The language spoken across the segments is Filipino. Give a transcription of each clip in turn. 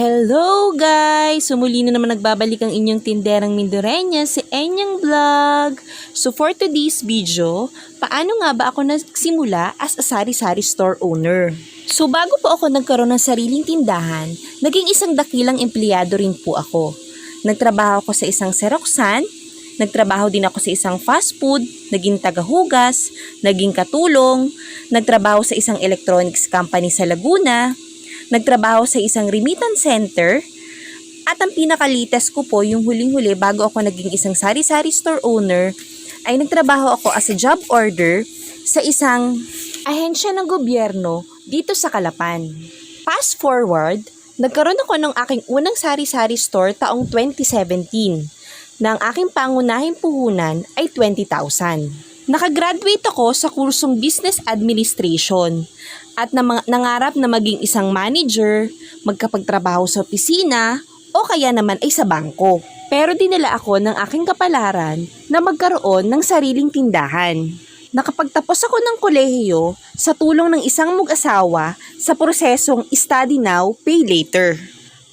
Hello guys! Sumuli na naman nagbabalik ang inyong tinderang Mindorenya, si Enyang Vlog. So for today's video, paano nga ba ako nagsimula as a sari-sari store owner? So bago po ako nagkaroon ng sariling tindahan, naging isang dakilang empleyado rin po ako. Nagtrabaho ako sa isang Xeroxan, nagtrabaho din ako sa isang fast food, naging tagahugas, naging katulong, nagtrabaho sa isang electronics company sa Laguna, nagtrabaho sa isang remittance center, at ang pinakalites ko po, yung huling-huli bago ako naging isang sari-sari store owner, ay nagtrabaho ako as a job order sa isang ahensya ng gobyerno dito sa Kalapan. Fast forward, nagkaroon ako ng aking unang sari-sari store taong 2017 na ang aking pangunahing puhunan ay 20,000. Nakagraduate ako sa kursong Business Administration at na nangarap na maging isang manager, magkapagtrabaho sa opisina, o kaya naman ay sa bangko. Pero dinala ako ng aking kapalaran na magkaroon ng sariling tindahan. Nakapagtapos ako ng kolehiyo sa tulong ng isang mag-asawa sa prosesong study now, pay later.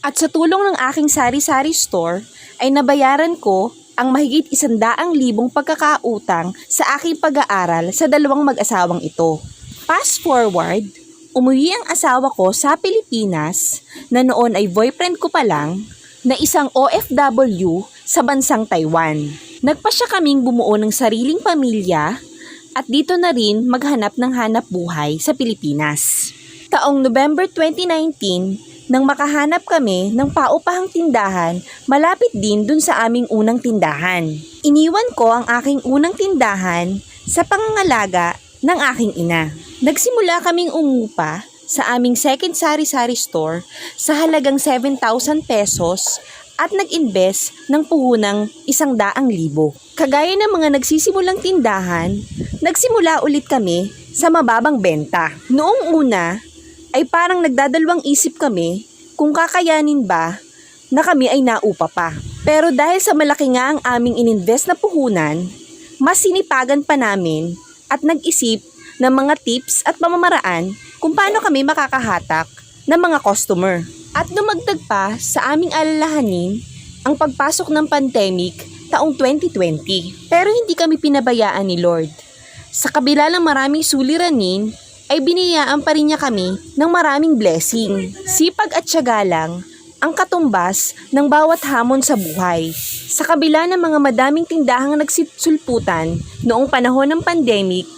At sa tulong ng aking sari-sari store ay nabayaran ko ang mahigit isandaang libong pagkakautang sa aking pag-aaral sa dalawang mag-asawang ito. Fast forward, umuwi ang asawa ko sa Pilipinas na noon ay boyfriend ko pa lang na isang OFW sa bansang Taiwan. Nagpa siya kaming bumuo ng sariling pamilya at dito na rin maghanap ng hanap buhay sa Pilipinas. Taong November 2019, nang makahanap kami ng paupahang tindahan malapit din dun sa aming unang tindahan. Iniwan ko ang aking unang tindahan sa pangangalaga ng aking ina. Nagsimula kaming umupa sa aming second sari-sari store sa halagang 7,000 pesos at nag-invest ng puhunang isang daang libo. Kagaya ng mga nagsisimulang tindahan, nagsimula ulit kami sa mababang benta. Noong una, ay parang nagdadalawang isip kami kung kakayanin ba na kami ay naupa pa. Pero dahil sa malaki nga ang aming ininvest na puhunan, mas sinipagan pa namin at nag-isip ng mga tips at pamamaraan kung paano kami makakahatak ng mga customer. At dumagdag pa sa aming alalahanin ang pagpasok ng pandemic taong 2020. Pero hindi kami pinabayaan ni Lord. Sa kabila ng maraming suliranin, ay biniyaan pa rin niya kami ng maraming blessing. Sipag at syaga lang ang katumbas ng bawat hamon sa buhay. Sa kabila ng mga madaming tindahang nagsisulputan noong panahon ng pandemic,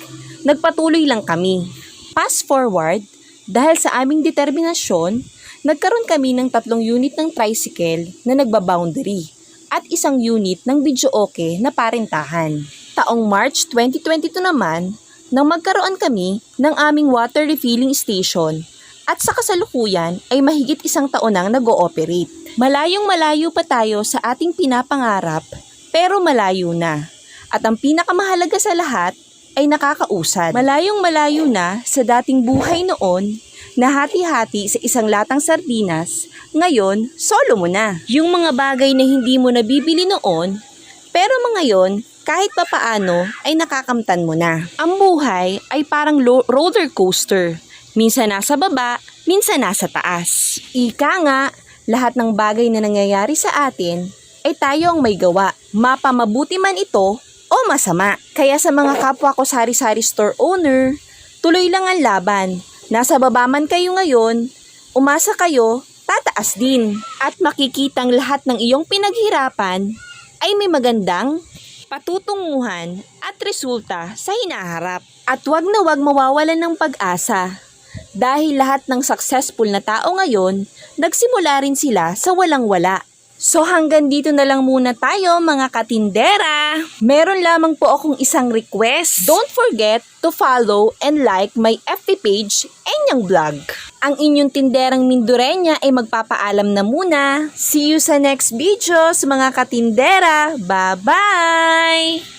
nagpatuloy lang kami. Fast forward, dahil sa aming determinasyon, nagkaroon kami ng tatlong unit ng tricycle na nagbaboundary at isang unit ng video okay na parentahan. Taong March 2022 naman, nang magkaroon kami ng aming water refilling station at sa kasalukuyan ay mahigit isang taon nang nag-ooperate. Malayong malayo pa tayo sa ating pinapangarap pero malayo na. At ang pinakamahalaga sa lahat ay nakakausad. Malayong malayo na sa dating buhay noon na hati-hati sa isang latang sardinas, ngayon solo mo na. Yung mga bagay na hindi mo nabibili noon, pero mga ngayon kahit papaano ay nakakamtan mo na. Ang buhay ay parang roller coaster. Minsan nasa baba, minsan nasa taas. Ika nga, lahat ng bagay na nangyayari sa atin ay tayo ang may gawa. Mapamabuti man ito o masama. Kaya sa mga kapwa ko sari-sari store owner, tuloy lang ang laban. Nasa baba man kayo ngayon, umasa kayo, tataas din. At makikitang lahat ng iyong pinaghirapan ay may magandang patutunguhan at resulta sa hinaharap. At wag na wag mawawalan ng pag-asa. Dahil lahat ng successful na tao ngayon, nagsimula rin sila sa walang-wala. So hanggang dito na lang muna tayo mga katindera. Meron lamang po akong isang request. Don't forget to follow and like my FB page, Enyang Vlog. Ang inyong tinderang Mindurenya ay magpapaalam na muna. See you sa next videos mga katindera. Bye-bye!